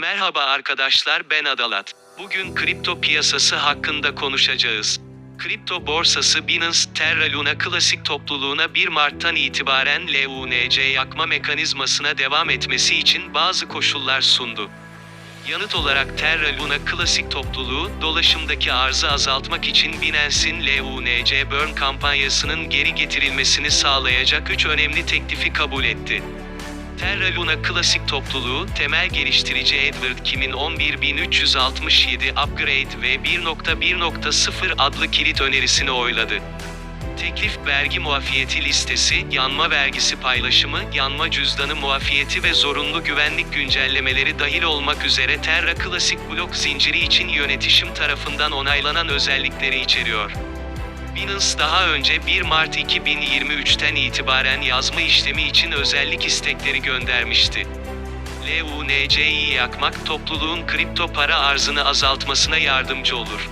Merhaba arkadaşlar ben Adalat. Bugün kripto piyasası hakkında konuşacağız. Kripto borsası Binance Terra Luna Klasik topluluğuna 1 Mart'tan itibaren LUNC yakma mekanizmasına devam etmesi için bazı koşullar sundu. Yanıt olarak Terra Luna Klasik topluluğu, dolaşımdaki arzı azaltmak için Binance'in LUNC Burn kampanyasının geri getirilmesini sağlayacak 3 önemli teklifi kabul etti. Terra Luna Klasik topluluğu, temel geliştirici Edward Kim'in 11367 Upgrade ve 1.1.0 adlı kilit önerisini oyladı. Teklif vergi muafiyeti listesi, yanma vergisi paylaşımı, yanma cüzdanı muafiyeti ve zorunlu güvenlik güncellemeleri dahil olmak üzere Terra Klasik blok zinciri için yönetişim tarafından onaylanan özellikleri içeriyor. Binance daha önce 1 Mart 2023'ten itibaren yazma işlemi için özellik istekleri göndermişti. LUNC'yi yakmak topluluğun kripto para arzını azaltmasına yardımcı olur.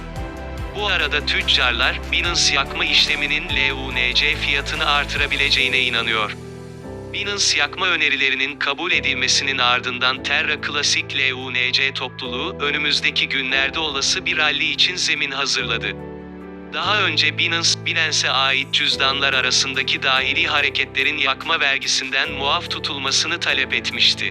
Bu arada tüccarlar, Binance yakma işleminin LUNC fiyatını artırabileceğine inanıyor. Binance yakma önerilerinin kabul edilmesinin ardından Terra Classic LUNC topluluğu, önümüzdeki günlerde olası bir rally için zemin hazırladı. Daha önce Binance, Binance'e ait cüzdanlar arasındaki dahili hareketlerin yakma vergisinden muaf tutulmasını talep etmişti.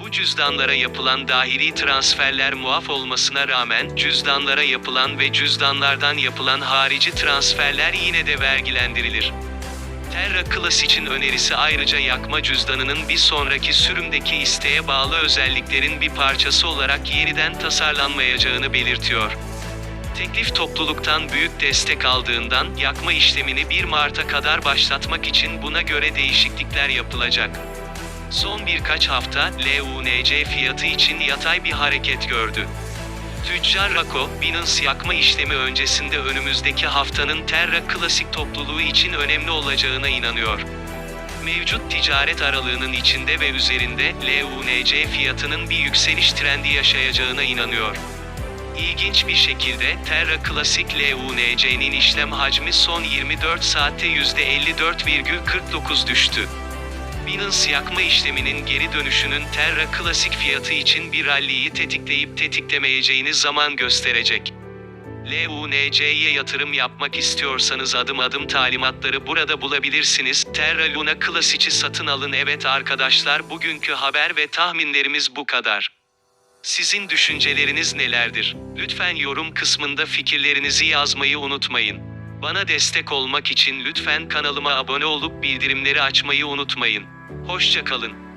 Bu cüzdanlara yapılan dahili transferler muaf olmasına rağmen cüzdanlara yapılan ve cüzdanlardan yapılan harici transferler yine de vergilendirilir. Terra Classic'in önerisi ayrıca yakma cüzdanının bir sonraki sürümdeki isteğe bağlı özelliklerin bir parçası olarak yeniden tasarlanmayacağını belirtiyor. Teklif topluluktan büyük destek aldığından yakma işlemini 1 Mart'a kadar başlatmak için buna göre değişiklikler yapılacak. Son birkaç hafta LUNC fiyatı için yatay bir hareket gördü. Tüccar Rako, Binance yakma işlemi öncesinde önümüzdeki haftanın Terra Klasik topluluğu için önemli olacağına inanıyor. Mevcut ticaret aralığının içinde ve üzerinde LUNC fiyatının bir yükseliş trendi yaşayacağına inanıyor. İlginç bir şekilde Terra Classic LUNC'nin işlem hacmi son 24 saatte %54,49 düştü. Binance yakma işleminin geri dönüşünün Terra Classic fiyatı için bir rally'yi tetikleyip tetiklemeyeceğini zaman gösterecek. LUNC'ye yatırım yapmak istiyorsanız adım adım talimatları burada bulabilirsiniz. Terra Luna Classic'i satın alın. Evet arkadaşlar bugünkü haber ve tahminlerimiz bu kadar. Sizin düşünceleriniz nelerdir? Lütfen yorum kısmında fikirlerinizi yazmayı unutmayın. Bana destek olmak için lütfen kanalıma abone olup bildirimleri açmayı unutmayın. Hoşça kalın.